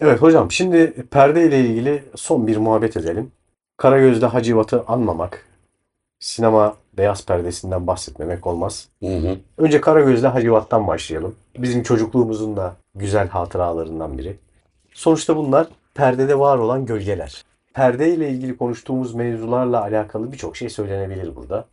Evet hocam şimdi perde ile ilgili son bir muhabbet edelim. Karagöz'de Hacivat'ı anmamak, sinema beyaz perdesinden bahsetmemek olmaz. Hı hı. Önce Karagöz'de Hacivat'tan başlayalım. Bizim çocukluğumuzun da güzel hatıralarından biri. Sonuçta bunlar perdede var olan gölgeler. Perde ile ilgili konuştuğumuz mevzularla alakalı birçok şey söylenebilir burada.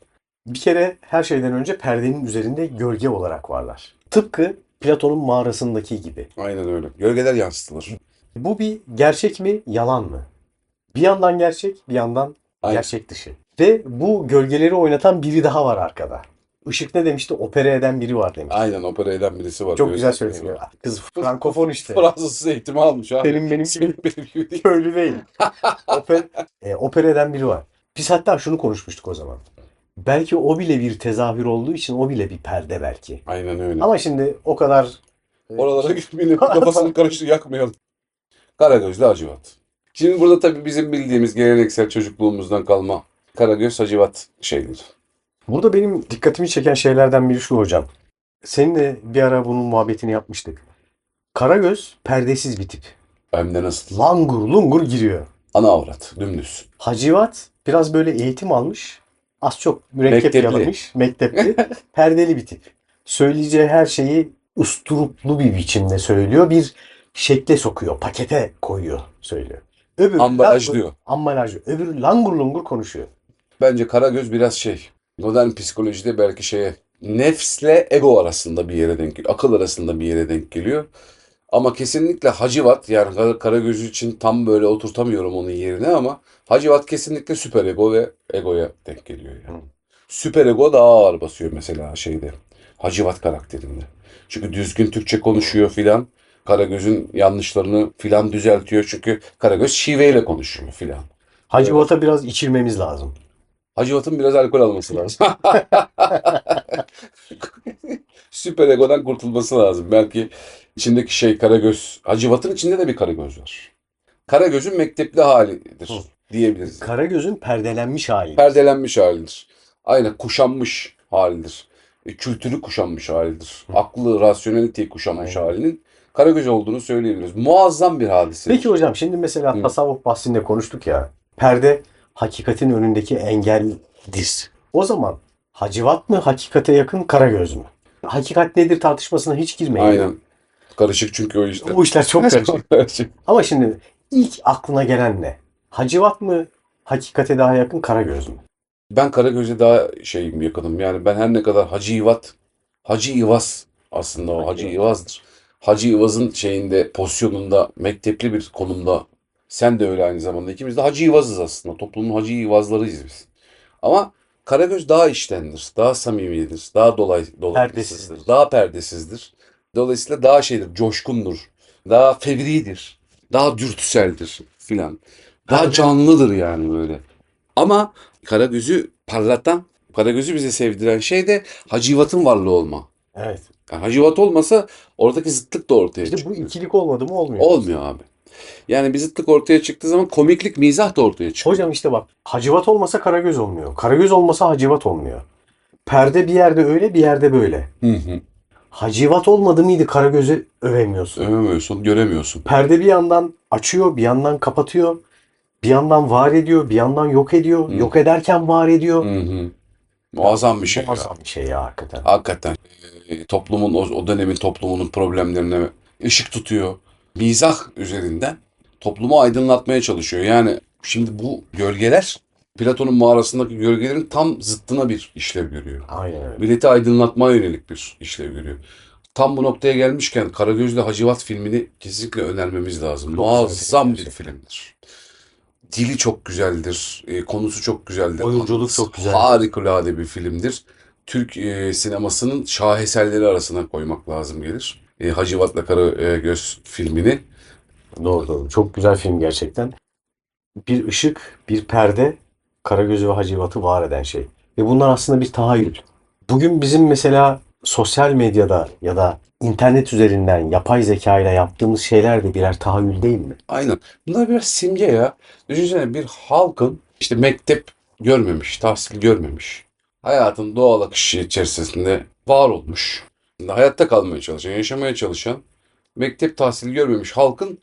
Bir kere her şeyden önce perdenin üzerinde gölge olarak varlar. Tıpkı Platon'un mağarasındaki gibi. Aynen öyle. Gölgeler yansıtılır. Bu bir gerçek mi, yalan mı? Bir yandan gerçek, bir yandan Aynen. gerçek dışı. Ve bu gölgeleri oynatan biri daha var arkada. Işık ne demişti? Opera eden biri var demiş. Aynen opera eden birisi var. Çok güzel söyleniyor. Kız frankofon işte. Fransız eğitimi almış ha. Senin benim Senin benim gibi değil. köylü değil. Oper, e, opera eden biri var. Biz hatta şunu konuşmuştuk o zaman. Belki o bile bir tezahür olduğu için o bile bir perde belki. Aynen öyle. Ama şimdi o kadar e, Oralara gitmeyelim. Kafasını karıştır yakmayalım. Karagözlü Hacivat. Şimdi burada tabii bizim bildiğimiz geleneksel çocukluğumuzdan kalma Karagöz Hacivat şeyleri. Burada benim dikkatimi çeken şeylerden biri şu hocam. Seninle bir ara bunun muhabbetini yapmıştık. Karagöz perdesiz bir tip. Hem de nasıl? Langur lungur giriyor. Ana avrat. Dümdüz. Hacivat biraz böyle eğitim almış. Az çok mürekkep Mektepli. yalamış. Mektepli. perdeli bir tip. Söyleyeceği her şeyi usturuplu bir biçimde söylüyor. Bir şekle sokuyor. Pakete koyuyor söylüyor. Öbürü Ambalajlıyor. Ambalajlıyor. Öbürü langur lungur konuşuyor. Bence Karagöz biraz şey. Modern psikolojide belki şeye nefsle ego arasında bir yere denk geliyor. Akıl arasında bir yere denk geliyor. Ama kesinlikle Hacivat yani Kar- Karagöz için tam böyle oturtamıyorum onun yerine ama Hacivat kesinlikle süper ego ve egoya denk geliyor yani. Süper ego daha ağır basıyor mesela şeyde. Hacivat karakterinde. Çünkü düzgün Türkçe konuşuyor filan. Karagöz'ün yanlışlarını filan düzeltiyor. Çünkü Karagöz şiveyle konuşuyor filan. Hacivat'a biraz içirmemiz lazım. Hacivat'ın biraz alkol alması lazım. Süper egodan kurtulması lazım. Belki içindeki şey Karagöz. Hacivat'ın içinde de bir Karagöz var. Karagöz'ün mektepli halidir Hı. diyebiliriz. Karagöz'ün perdelenmiş hali. Perdelenmiş halidir. Aynen kuşanmış halidir. E, Kültürü kuşanmış halidir. Hı. Aklı, rasyoneliteyi kuşanmış Aynen. halinin Karagöz olduğunu söyleyebiliriz. Muazzam bir hadise. Peki hocam şimdi mesela Hı. tasavvuf bahsinde konuştuk ya. Perde hakikatin önündeki engeldir. O zaman Hacivat mı hakikate yakın Karagöz mü? Hakikat nedir tartışmasına hiç girmeyin. Aynen. Karışık çünkü o işte. Bu işler çok karışık. Ama şimdi ilk aklına gelen ne? Hacivat mı hakikate daha yakın Karagöz mü? Ben Karagöz'e daha şeyim yakınım. Yani ben her ne kadar Hacı İvat, Hacı İvaz aslında o Hacı Hacı İvaz. İvaz'dır. Hacı İvaz'ın şeyinde pozisyonunda mektepli bir konumda sen de öyle aynı zamanda. İkimiz de Hacı İvaz'ız aslında. Toplumun Hacı İvazlarıyız biz. Ama Karagöz daha içtendir, daha samimidir, daha dolay, Perdesizdir. daha perdesizdir. Dolayısıyla daha şeydir, coşkundur, daha fevridir, daha dürtüseldir filan. Daha canlıdır yani böyle. Ama Karagöz'ü parlatan, Karagöz'ü bize sevdiren şey de Hacivat'ın varlığı olma. Evet. Hacivat olmasa oradaki zıtlık da ortaya İşte bu çıkıyor. ikilik olmadı mı olmuyor. Olmuyor abi. Yani bir zıtlık ortaya çıktığı zaman komiklik, mizah da ortaya çıkıyor. Hocam işte bak Hacivat olmasa Karagöz olmuyor. Karagöz olmasa Hacivat olmuyor. Perde bir yerde öyle bir yerde böyle. Hı hı. Hacivat olmadı mıydı Karagöz'ü övemiyorsun. Övemiyorsun, göremiyorsun. Perde bir yandan açıyor, bir yandan kapatıyor. Bir yandan var ediyor, bir yandan yok ediyor. Hı. Yok ederken var ediyor. Hı hı. Muazzam bir şey. ya. Muazzam bir şey ya hakikaten. Hakikaten toplumun o, dönemin toplumunun problemlerine ışık tutuyor. Mizah üzerinden toplumu aydınlatmaya çalışıyor. Yani şimdi bu gölgeler Platon'un mağarasındaki gölgelerin tam zıttına bir işlev görüyor. Aynen öyle. Milleti aydınlatmaya yönelik bir işlev görüyor. Tam bu noktaya gelmişken Karagöz'le Hacivat filmini kesinlikle önermemiz lazım. Çok Muazzam bir film filmdir. Dili çok güzeldir, e, konusu çok güzeldir. Oyunculuk çok güzel. Harikulade bir filmdir. Türk e, sinemasının şaheserleri arasına koymak lazım gelir. E, Hacivat'la Karagöz filmini. Doğru doğru. Çok güzel film gerçekten. Bir ışık, bir perde Karagöz'ü ve Hacivat'ı var eden şey. Ve bunlar aslında bir tahayyül. Bugün bizim mesela sosyal medyada ya da internet üzerinden yapay zeka ile yaptığımız şeyler de birer tahayyül değil mi? Aynen. Bunlar biraz simge ya. Düşünsene bir halkın işte mektep görmemiş, tahsil görmemiş. Hayatın doğal akışı içerisinde var olmuş. Hayatta kalmaya çalışan, yaşamaya çalışan, mektep tahsili görmemiş halkın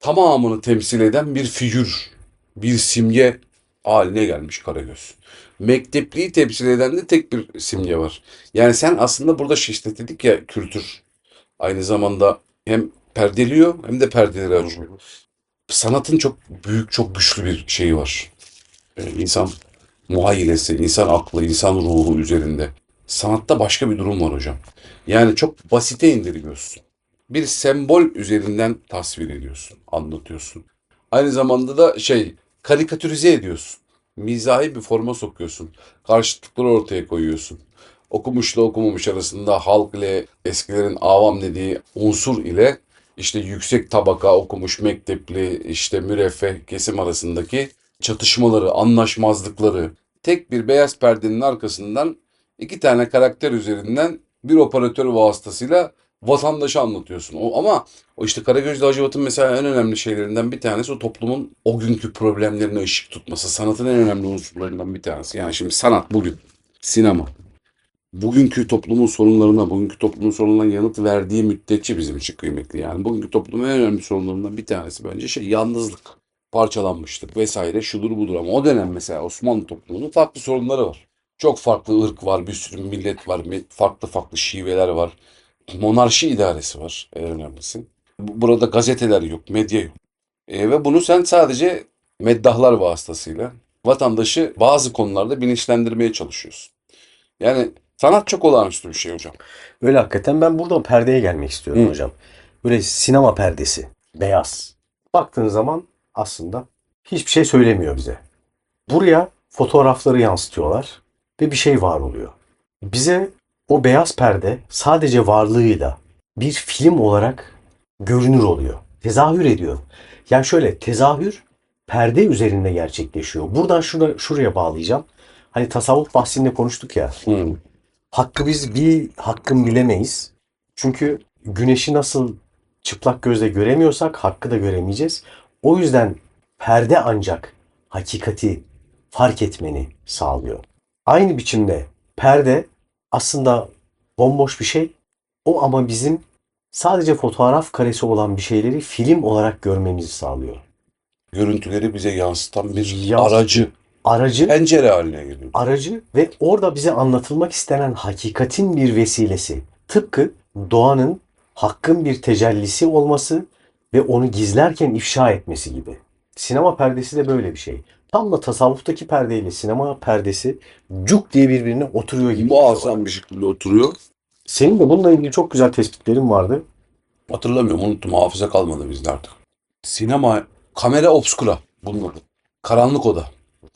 tamamını temsil eden bir figür, bir simge haline gelmiş Karagöz. Mektepliği temsil eden de tek bir simge var. Yani sen aslında burada işte dedik ya kültür aynı zamanda hem perdeliyor hem de perdeleri açıyor. Sanatın çok büyük, çok güçlü bir şeyi var. Ee, insan muhayyilesi, insan aklı, insan ruhu üzerinde. Sanatta başka bir durum var hocam. Yani çok basite indiriyorsun. Bir sembol üzerinden tasvir ediyorsun, anlatıyorsun. Aynı zamanda da şey, karikatürize ediyorsun. Mizahi bir forma sokuyorsun. Karşıtlıkları ortaya koyuyorsun. Okumuşla okumamış arasında halk ile eskilerin avam dediği unsur ile işte yüksek tabaka okumuş mektepli işte müreffeh kesim arasındaki çatışmaları, anlaşmazlıkları tek bir beyaz perdenin arkasından iki tane karakter üzerinden bir operatör vasıtasıyla vatandaşa anlatıyorsun. O, ama o işte Karagözlü Hacivat'ın mesela en önemli şeylerinden bir tanesi o toplumun o günkü problemlerine ışık tutması. Sanatın en önemli unsurlarından bir tanesi. Yani şimdi sanat bugün, sinema. Bugünkü toplumun sorunlarına, bugünkü toplumun sorunlarına yanıt verdiği müddetçe bizim için kıymetli. Yani bugünkü toplumun en önemli sorunlarından bir tanesi bence şey yalnızlık, parçalanmışlık vesaire şudur budur. Ama o dönem mesela Osmanlı toplumunun farklı sorunları var. Çok farklı ırk var, bir sürü millet var, farklı farklı şiveler var. Monarşi idaresi var en önemlisi. Bu- Burada gazeteler yok, medya yok. E, ve bunu sen sadece meddahlar vasıtasıyla vatandaşı bazı konularda bilinçlendirmeye çalışıyorsun. Yani sanat çok olağanüstü bir şey hocam. Öyle hakikaten ben buradan perdeye gelmek istiyorum Hı. hocam. Böyle sinema perdesi. Beyaz. Baktığın zaman aslında hiçbir şey söylemiyor bize. Buraya fotoğrafları yansıtıyorlar ve bir şey var oluyor. Bize o beyaz perde sadece varlığıyla bir film olarak görünür oluyor. Tezahür ediyor. Yani şöyle tezahür perde üzerinde gerçekleşiyor. Buradan şuna, şuraya bağlayacağım. Hani tasavvuf bahsinde konuştuk ya. Hı. Hakkı biz bir hakkın bilemeyiz. Çünkü güneşi nasıl çıplak gözle göremiyorsak hakkı da göremeyeceğiz. O yüzden perde ancak hakikati fark etmeni sağlıyor. Aynı biçimde perde aslında bomboş bir şey. O ama bizim sadece fotoğraf karesi olan bir şeyleri film olarak görmemizi sağlıyor. Görüntüleri bize yansıtan bir Yans- aracı, Aracı pencere haline geliyor. aracı ve orada bize anlatılmak istenen hakikatin bir vesilesi. Tıpkı doğanın hakkın bir tecellisi olması ve onu gizlerken ifşa etmesi gibi. Sinema perdesi de böyle bir şey. Tam da tasavvuftaki perdeyle sinema perdesi cuk diye birbirine oturuyor gibi. Muazzam bir şekilde oturuyor. Senin de bununla ilgili çok güzel tespitlerin vardı. Hatırlamıyorum, unuttum. Hafıza kalmadı bizde artık. Sinema, kamera obscura bunun adı. Karanlık oda.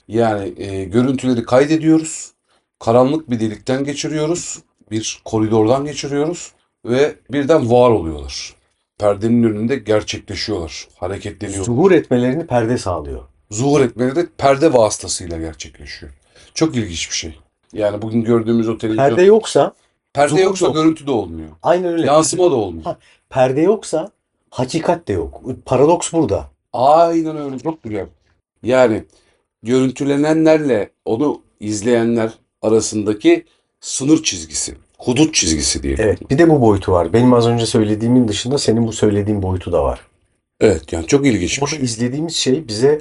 Yani e, görüntüleri kaydediyoruz. Karanlık bir delikten geçiriyoruz. Bir koridordan geçiriyoruz. Ve birden var oluyorlar. Perdenin önünde gerçekleşiyorlar. Hareketleniyor. Zuhur etmelerini perde sağlıyor. Zuhur etmeleri de perde vasıtasıyla gerçekleşiyor. Çok ilginç bir şey. Yani bugün gördüğümüz o televizyon... Perde yoksa Perde zuhur yoksa yok. görüntü de olmuyor. aynen öyle. Yansıma da olmuyor. Ha. Perde yoksa hakikat de yok. Paradoks burada. Aynen öyle. Çok güzel. Yani görüntülenenlerle onu izleyenler arasındaki sınır çizgisi, hudut çizgisi diye. Evet, bir de bu boyutu var. Benim az önce söylediğimin dışında senin bu söylediğin boyutu da var. Evet yani çok ilginç Burada şey. izlediğimiz şey bize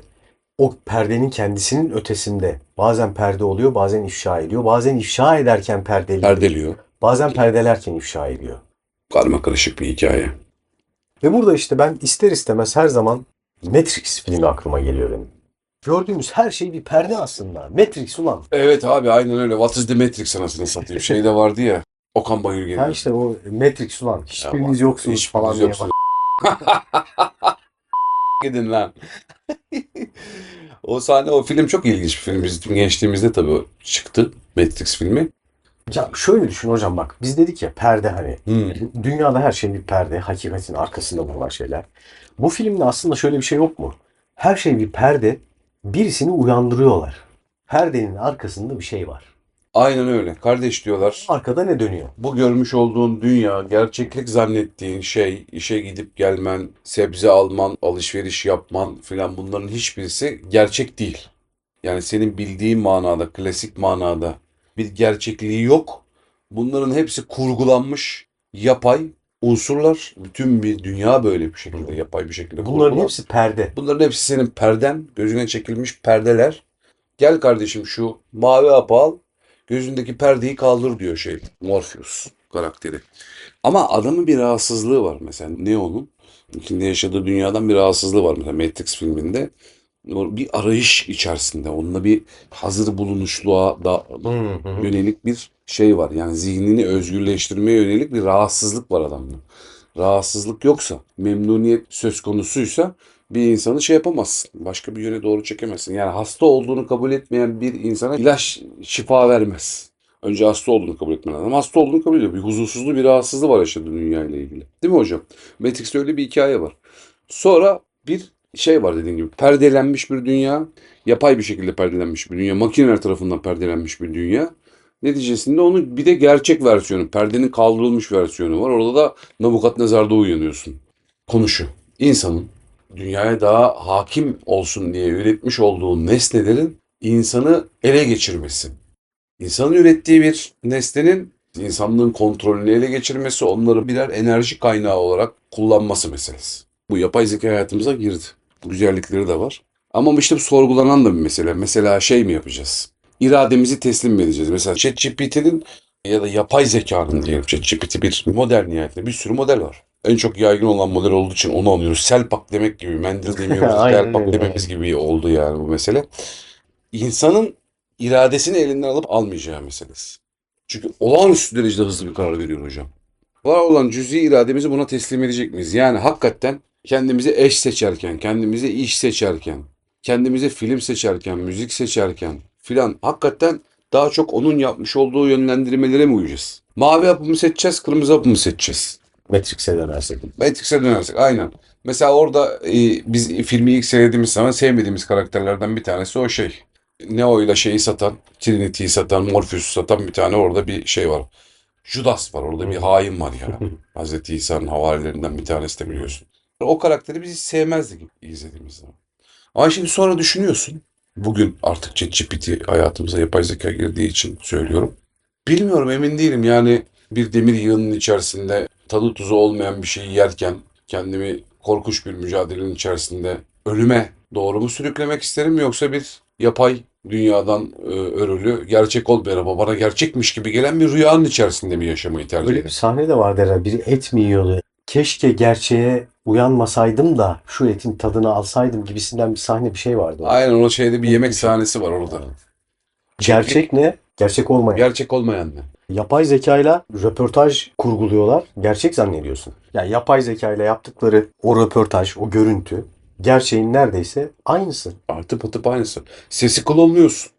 o perdenin kendisinin ötesinde. Bazen perde oluyor, bazen ifşa ediyor. Bazen ifşa ederken perdeli, Perdeliyor. bazen perdelerken ifşa ediyor. Karma karışık bir hikaye. Ve burada işte ben ister istemez her zaman Matrix filmi aklıma geliyor benim. Gördüğümüz her şey bir perde aslında. Matrix ulan. Evet abi aynen öyle. What is the Matrix anasını satayım. Şey de vardı ya. Okan Bayülgen. Ha işte o Matrix ulan. Hiçbiriniz yoksunuz Hiçbiriniz falan diye. yoksunuz. Gidin lan. o sahne, o film çok ilginç bir film. Bizim gençliğimizde tabii çıktı. Matrix filmi. Ya şöyle düşün hocam bak. Biz dedik ya perde hani. Hmm. Dünyada her şey bir perde, hakikatin arkasında bulunan şeyler. Bu filmde aslında şöyle bir şey yok mu? Her şey bir perde, birisini uyandırıyorlar. Perdenin arkasında bir şey var. Aynen öyle. Kardeş diyorlar. Arkada ne dönüyor? Bu görmüş olduğun dünya, gerçeklik zannettiğin şey, işe gidip gelmen, sebze alman, alışveriş yapman filan bunların hiçbirisi gerçek değil. Yani senin bildiğin manada, klasik manada bir gerçekliği yok. Bunların hepsi kurgulanmış, yapay unsurlar. Bütün bir dünya böyle bir şekilde yapay bir şekilde Bunların kurgulan. hepsi perde. Bunların hepsi senin perden, gözüne çekilmiş perdeler. Gel kardeşim şu mavi hapı al, gözündeki perdeyi kaldır diyor şey Morpheus karakteri. Ama adamın bir rahatsızlığı var mesela Neo'nun. İçinde yaşadığı dünyadan bir rahatsızlığı var mesela Matrix filminde. Bir arayış içerisinde. Onunla bir hazır bulunuşluğa da yönelik bir şey var. Yani zihnini özgürleştirmeye yönelik bir rahatsızlık var adamda. Rahatsızlık yoksa, memnuniyet söz konusuysa bir insanı şey yapamazsın. Başka bir yöne doğru çekemezsin. Yani hasta olduğunu kabul etmeyen bir insana ilaç şifa vermez. Önce hasta olduğunu kabul etmen lazım. Hasta olduğunu kabul ediyor. Bir huzursuzluğu, bir rahatsızlığı var yaşadığı dünya ile ilgili. Değil mi hocam? Matrix'te öyle bir hikaye var. Sonra bir şey var dediğim gibi. Perdelenmiş bir dünya. Yapay bir şekilde perdelenmiş bir dünya. Makineler tarafından perdelenmiş bir dünya. Neticesinde onun bir de gerçek versiyonu, perdenin kaldırılmış versiyonu var. Orada da Nabukadnezar'da uyanıyorsun. Konuşu. İnsanın dünyaya daha hakim olsun diye üretmiş olduğu nesnelerin insanı ele geçirmesi. İnsanın ürettiği bir nesnenin insanlığın kontrolünü ele geçirmesi, onları birer enerji kaynağı olarak kullanması meselesi. Bu yapay zeka hayatımıza girdi. Güzellikleri de var. Ama işte bu sorgulanan da bir mesele. Mesela şey mi yapacağız? İrademizi teslim mi edeceğiz? Mesela ChatGPT'nin ya da yapay zekanın diyelim. ChatGPT bir model nihayetinde. Bir sürü model var. En çok yaygın olan model olduğu için onu anlıyoruz. Selpak demek gibi, mendil demiyoruz, öyle. dememiz gibi oldu yani bu mesele. İnsanın iradesini elinden alıp almayacağı meselesi. Çünkü olağanüstü derecede hızlı bir karar veriyor hocam. Var olan cüz'i irademizi buna teslim edecek miyiz? Yani hakikaten kendimize eş seçerken, kendimize iş seçerken, kendimize film seçerken, müzik seçerken filan hakikaten daha çok onun yapmış olduğu yönlendirmelere mi uyacağız? Mavi hapı mı seçeceğiz, kırmızı hapı mı seçeceğiz? Matrix'e dönersek. Matrix'e dönersek aynen. Mesela orada e, biz filmi ilk seyrettiğimiz zaman sevmediğimiz karakterlerden bir tanesi o şey. Neo ile şeyi satan, Trinity'yi satan, Morpheus'u satan bir tane orada bir şey var. Judas var orada bir hain var ya. Hazreti İsa'nın havarilerinden bir tanesi de biliyorsun. O karakteri biz hiç sevmezdik izlediğimiz zaman. Ama şimdi sonra düşünüyorsun. Bugün artık ChatGPT hayatımıza yapay zeka girdiği için söylüyorum. Bilmiyorum emin değilim yani bir demir yığının içerisinde tadı tuzu olmayan bir şeyi yerken kendimi korkunç bir mücadelenin içerisinde ölüme doğru mu sürüklemek isterim yoksa bir yapay dünyadan e, örülü gerçek olmayan ama bana gerçekmiş gibi gelen bir rüyanın içerisinde mi yaşamayı tercih Öyle bir ederim? sahne de vardı herhalde. Biri et mi yiyordu? Keşke gerçeğe uyanmasaydım da şu etin tadını alsaydım gibisinden bir sahne bir şey vardı. Aynen o şeyde bir yemek sahnesi var orada. Gerçek ne? Gerçek olmayan. Gerçek olmayan ne? Yapay zekayla röportaj kurguluyorlar. Gerçek zannediyorsun. Yani yapay zekayla yaptıkları o röportaj, o görüntü gerçeğin neredeyse aynısı. Artı patıp aynısı. Sesi klonluyorsun.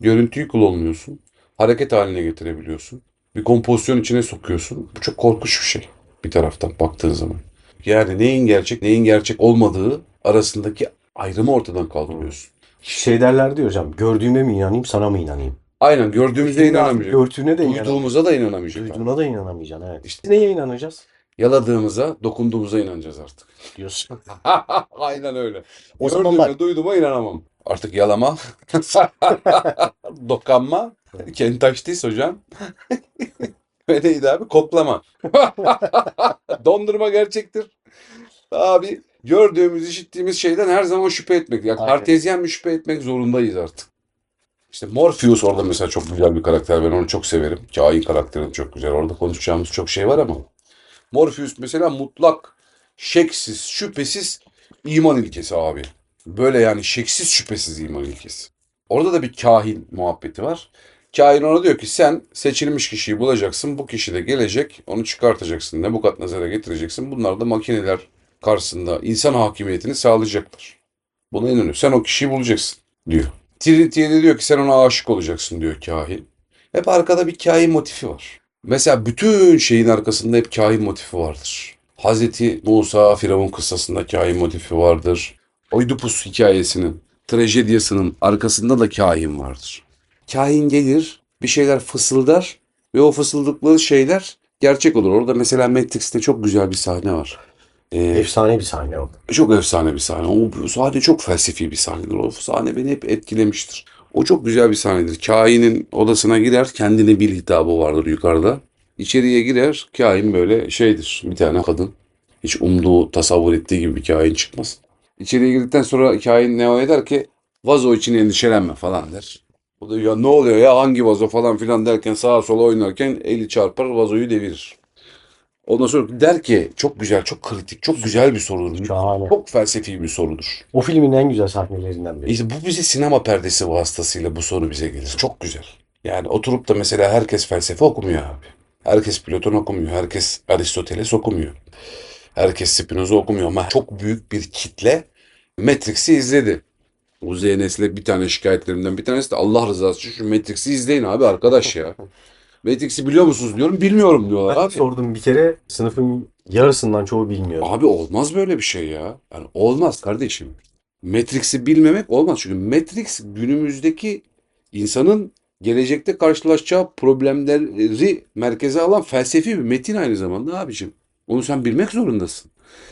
Görüntüyü klonluyorsun. Hareket haline getirebiliyorsun. Bir kompozisyon içine sokuyorsun. Bu çok korkunç bir şey bir taraftan baktığın zaman. Yani neyin gerçek, neyin gerçek olmadığı arasındaki ayrımı ortadan kaldırıyorsun. Şey derler diyor hocam. Gördüğüme mi inanayım, sana mı inanayım? Aynen gördüğümüzde inanamayacak. Gördüğüne de inanamayacağım. Duyduğumuza da inanamayacak. Duyduğuna da inanamayacaksın. Evet. İşte- Neye inanacağız? Yaladığımıza, dokunduğumuza inanacağız artık. Diyorsun. Aynen öyle. O zaman bak duyduğuma inanamam. Artık yalama, dokanma, kentaştıysa hocam. Ve neydi abi? Koklama. Dondurma gerçektir. Abi gördüğümüz, işittiğimiz şeyden her zaman şüphe etmek. Yani Aynen. kartezyen bir şüphe etmek zorundayız artık. İşte Morpheus orada mesela çok güzel bir karakter. Ben onu çok severim. Kain karakterini çok güzel. Orada konuşacağımız çok şey var ama. Morpheus mesela mutlak, şeksiz, şüphesiz iman ilkesi abi. Böyle yani şeksiz şüphesiz iman ilkesi. Orada da bir kahin muhabbeti var. Kahin ona diyor ki sen seçilmiş kişiyi bulacaksın. Bu kişi de gelecek. Onu çıkartacaksın. Nebukadnezar'a getireceksin. Bunlar da makineler karşısında insan hakimiyetini sağlayacaklar. Buna inanıyor. Sen o kişiyi bulacaksın diyor. Trinity'ye de diyor ki sen ona aşık olacaksın diyor kahin. Hep arkada bir kahin motifi var. Mesela bütün şeyin arkasında hep kahin motifi vardır. Hazreti Musa Firavun kıssasında kahin motifi vardır. Oidipus hikayesinin, trajedyasının arkasında da kahin vardır. Kahin gelir, bir şeyler fısıldar ve o fısıldıkları şeyler gerçek olur. Orada mesela Matrix'te çok güzel bir sahne var. Ee, efsane bir sahne o. çok efsane bir sahne. O sahne çok felsefi bir sahnedir. O sahne beni hep etkilemiştir. O çok güzel bir sahnedir. Kain'in odasına girer, kendini bil hitabı vardır yukarıda. İçeriye girer, kain böyle şeydir. Bir tane kadın. Hiç umduğu, tasavvur ettiği gibi bir kain çıkmaz. İçeriye girdikten sonra kain ne eder ki vazo için endişelenme falan der. O da ya ne oluyor ya hangi vazo falan filan derken sağa sola oynarken eli çarpar vazoyu devirir. Ondan sonra der ki çok güzel, çok kritik, çok güzel bir sorudur. Şahane. Çok felsefi bir sorudur. O filmin en güzel sahnelerinden biri. İşte bu bize sinema perdesi vasıtasıyla bu soru bize gelir. Çok güzel. Yani oturup da mesela herkes felsefe okumuyor abi. Herkes Platon okumuyor. Herkes Aristoteles okumuyor. Herkes Spinoza okumuyor ama çok büyük bir kitle Matrix'i izledi. Bu ZNS'le bir tane şikayetlerimden bir tanesi de Allah rızası için şu Matrix'i izleyin abi arkadaş ya. Matrix'i biliyor musunuz diyorum. Bilmiyorum diyorlar Ben abi. sordum bir kere sınıfın yarısından çoğu bilmiyor. Abi olmaz böyle bir şey ya. Yani olmaz kardeşim. Matrix'i bilmemek olmaz. Çünkü Matrix günümüzdeki insanın gelecekte karşılaşacağı problemleri merkeze alan felsefi bir metin aynı zamanda abicim. Onu sen bilmek zorundasın.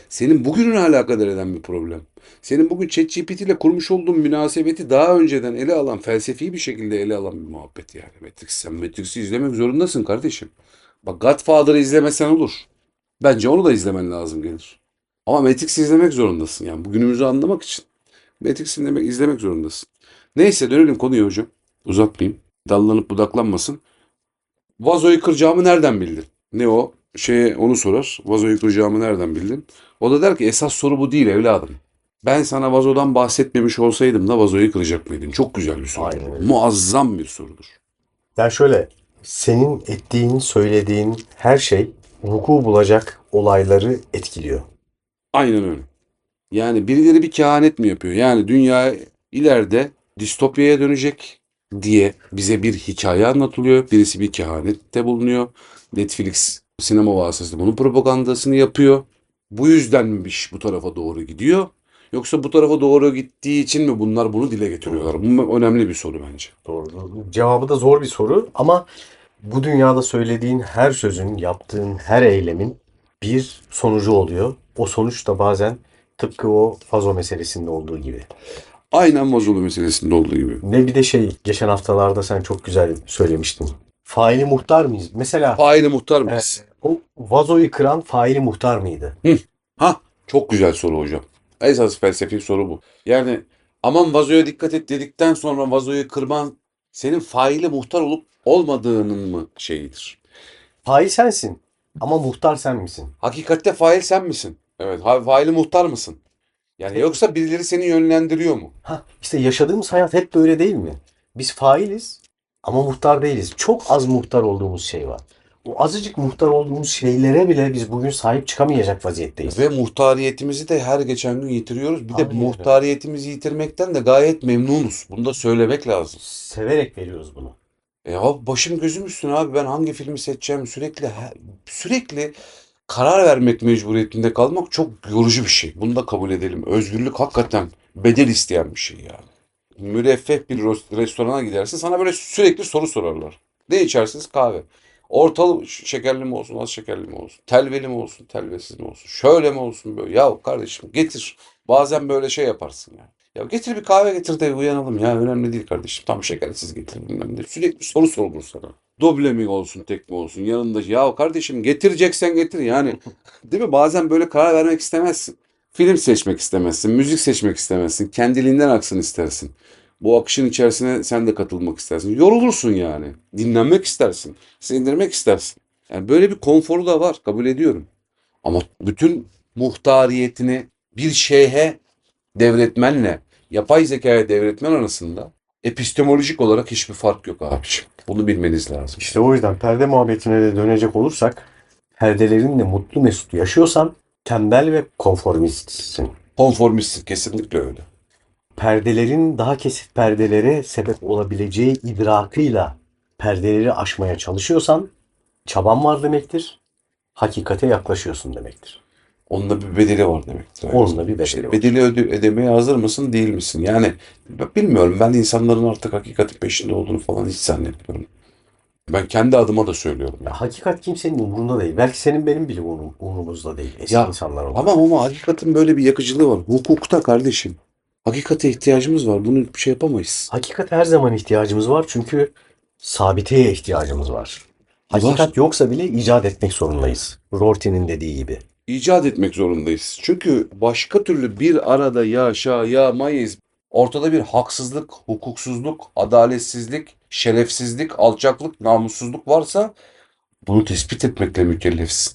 Senin bugününü alakadar eden bir problem. Senin bugün ChatGPT ile kurmuş olduğun münasebeti daha önceden ele alan, felsefi bir şekilde ele alan bir muhabbet yani. Matrix. Sen Matrix'i izlemek zorundasın kardeşim. Bak Godfather'ı izlemesen olur. Bence onu da izlemen lazım gelir. Ama Matrix'i izlemek zorundasın yani bugünümüzü anlamak için. Matrix'i izlemek, izlemek zorundasın. Neyse dönelim konuya hocam. Uzatmayayım. Dallanıp budaklanmasın. Vazoyu kıracağımı nereden bildin? Ne o? Şeye onu sorar. Vazoyu kıracağımı nereden bildin? O da der ki esas soru bu değil evladım. Ben sana vazodan bahsetmemiş olsaydım da vazoyu kıracak mıydın? Çok güzel bir soru. Aynen. Muazzam bir sorudur. Yani şöyle senin ettiğin, söylediğin her şey vuku bulacak olayları etkiliyor. Aynen öyle. Yani birileri bir kehanet mi yapıyor? Yani dünya ileride distopyaya dönecek diye bize bir hikaye anlatılıyor. Birisi bir kehanette bulunuyor. Netflix sinema vasıtasıyla bunun propagandasını yapıyor. Bu yüzden mi iş bu tarafa doğru gidiyor? Yoksa bu tarafa doğru gittiği için mi bunlar bunu dile getiriyorlar? Bu önemli bir soru bence. Doğru. Cevabı da zor bir soru ama bu dünyada söylediğin her sözün, yaptığın her eylemin bir sonucu oluyor. O sonuç da bazen tıpkı o fazo meselesinde olduğu gibi. Aynen Vazolu meselesinde olduğu gibi. Ne bir de şey geçen haftalarda sen çok güzel söylemiştin. Faili muhtar mıyız? Mesela Faili muhtar mıyız? e, o vazoyu kıran faili muhtar mıydı? Ha, çok güzel soru hocam. Esas felsefi soru bu. Yani aman vazoya dikkat et dedikten sonra vazoyu kırman senin faili muhtar olup olmadığının mı şeyidir? Fail sensin ama muhtar sen misin? Hakikatte fail sen misin? Evet, ha- faili muhtar mısın? Yani yoksa birileri seni yönlendiriyor mu? Ha, işte yaşadığımız hayat hep böyle değil mi? Biz failiz ama muhtar değiliz. Çok az muhtar olduğumuz şey var. O azıcık muhtar olduğumuz şeylere bile biz bugün sahip çıkamayacak vaziyetteyiz. Ve muhtariyetimizi de her geçen gün yitiriyoruz. Bir de Aynen öyle. muhtariyetimizi yitirmekten de gayet memnunuz. Bunu da söylemek lazım. Severek veriyoruz bunu. E abi başım gözüm üstüne abi ben hangi filmi seçeceğim sürekli sürekli karar vermek mecburiyetinde kalmak çok yorucu bir şey. Bunu da kabul edelim. Özgürlük hakikaten bedel isteyen bir şey yani. Müreffeh bir restorana gidersin sana böyle sürekli soru sorarlar. Ne içersiniz? Kahve. Ortalı ş- şekerli mi olsun, az şekerli mi olsun? Telveli mi olsun, telvesiz mi olsun? Şöyle mi olsun böyle? Ya kardeşim getir. Bazen böyle şey yaparsın yani. Ya getir bir kahve getir de uyanalım ya önemli değil kardeşim. Tam şekersiz getir bilmem ne. Sürekli soru sorulur sana. Doble mi olsun tek mi olsun yanında ya kardeşim getireceksen getir yani. Değil mi? Bazen böyle karar vermek istemezsin. Film seçmek istemezsin, müzik seçmek istemezsin. Kendiliğinden aksın istersin. Bu akışın içerisine sen de katılmak istersin. Yorulursun yani. Dinlenmek istersin. Sindirmek istersin. Yani böyle bir konforu da var. Kabul ediyorum. Ama bütün muhtariyetini bir şeyhe devretmenle yapay zekaya devretmen arasında epistemolojik olarak hiçbir fark yok abiciğim. Bunu bilmeniz lazım. İşte o yüzden perde muhabbetine de dönecek olursak perdelerinle mutlu mesut yaşıyorsan tembel ve konformistsin. Konformistsin kesinlikle öyle. Perdelerin daha kesif perdelere sebep olabileceği idrakıyla perdeleri aşmaya çalışıyorsan çaban var demektir. Hakikate yaklaşıyorsun demektir. Onun da bir bedeli var demektir. aynı Onun da bir bedeli İşte var. bedeli öde- ödemeye hazır mısın değil misin? Yani bilmiyorum ben insanların artık hakikatin peşinde olduğunu falan hiç zannetmiyorum. Ben kendi adıma da söylüyorum. ya. Ya, hakikat kimsenin umurunda değil. Belki senin benim bile umur- umurumuzda değil. Eski Ya, insanlar olarak. Ama ama hakikatin böyle bir yakıcılığı var. Hukukta kardeşim. Hakikate ihtiyacımız var. Bunu bir şey yapamayız. Hakikate her zaman ihtiyacımız var çünkü sabiteye ihtiyacımız var. Hakikat yoksa bile icat etmek zorundayız. Rorty'nin dediği gibi. icat etmek zorundayız. Çünkü başka türlü bir arada yaşayamayız. Ortada bir haksızlık, hukuksuzluk, adaletsizlik, şerefsizlik, alçaklık, namussuzluk varsa bunu tespit etmekle mükellefsin.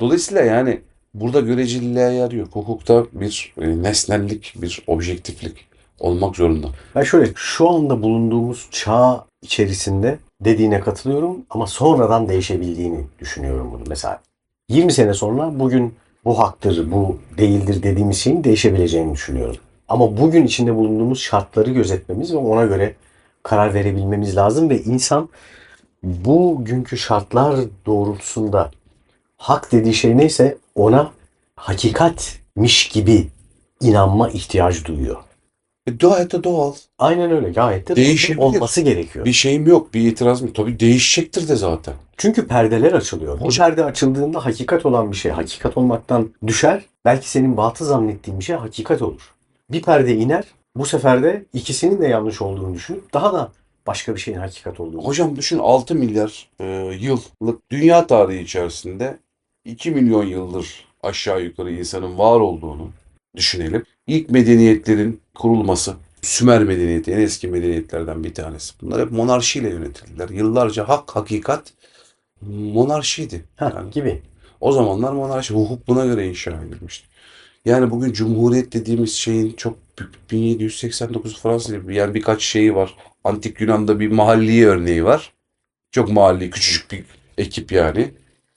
Dolayısıyla yani burada göreceliliğe yer yok. Hukukta bir e, nesnellik, bir objektiflik olmak zorunda. Ben şöyle şu anda bulunduğumuz çağ içerisinde dediğine katılıyorum ama sonradan değişebildiğini düşünüyorum bunu. Mesela 20 sene sonra bugün bu haktır, bu değildir dediğimiz şeyin değişebileceğini düşünüyorum. Ama bugün içinde bulunduğumuz şartları gözetmemiz ve ona göre karar verebilmemiz lazım ve insan bugünkü şartlar doğrultusunda hak dediği şey neyse ona hakikatmiş gibi inanma ihtiyacı duyuyor. E, gayet de doğal. Aynen öyle. Gayet de Değişebilir. olması gerekiyor. Bir şeyim yok, bir itirazım yok. Tabii değişecektir de zaten. Çünkü perdeler açılıyor. Bu perde açıldığında hakikat olan bir şey hakikat olmaktan düşer. Belki senin batı zannettiğin bir şey hakikat olur. Bir perde iner. Bu sefer de ikisinin de yanlış olduğunu düşünüp daha da başka bir şeyin hakikat olduğunu. Hocam düşün 6 milyar e, yıllık dünya tarihi içerisinde 2 milyon yıldır aşağı yukarı insanın var olduğunu düşünelim. İlk medeniyetlerin kurulması, Sümer medeniyeti en eski medeniyetlerden bir tanesi. Bunlar hep monarşiyle yönetildiler. Yıllarca hak, hakikat monarşiydi. Ha, Yani gibi. o zamanlar monarşi, hukuk buna göre inşa edilmişti. Yani bugün cumhuriyet dediğimiz şeyin çok büyük- 1789 Fransa gibi yani birkaç şeyi var. Antik Yunan'da bir mahalli örneği var. Çok mahalli, küçücük bir ekip yani.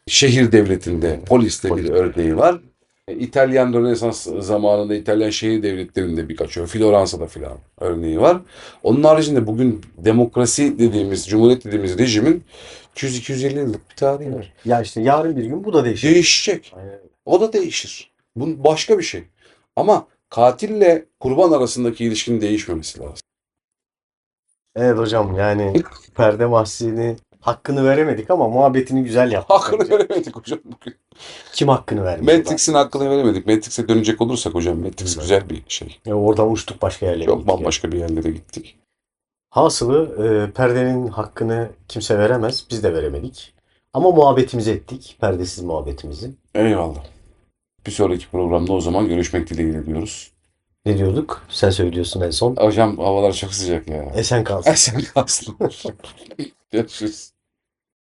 Şehir devletinde, poliste bir örneği var. E, İtalyan Rönesans zamanında İtalyan şehir devletlerinde birkaç örneği. Floransa'da filan örneği var. Onun haricinde bugün demokrasi dediğimiz, cumhuriyet dediğimiz rejimin 200-250 yıllık bir tarihi var. Ya işte yarın bir gün bu da değişir. Değişecek. Aynen. O da değişir. Bu başka bir şey. Ama katille kurban arasındaki ilişkinin değişmemesi lazım. Evet hocam yani perde mahsini hakkını veremedik ama muhabbetini güzel yaptık. Hakkını bence. veremedik hocam bugün. Kim hakkını vermedi? Matrix'in hakkını veremedik. Matrix'e dönecek olursak hocam Matrix Güzel. güzel bir şey. Ya oradan uçtuk başka yerlere. Çok gittik bambaşka bir yerlere gittik. Hasılı e, perdenin hakkını kimse veremez. Biz de veremedik. Ama muhabbetimizi ettik. Perdesiz muhabbetimizi. Eyvallah. Bir sonraki programda o zaman görüşmek dileğiyle diyoruz. Ne diyorduk? Sen söylüyorsun en son. Hocam havalar çok sıcak ya. Esen kalsın. Esen kalsın. Görüşürüz.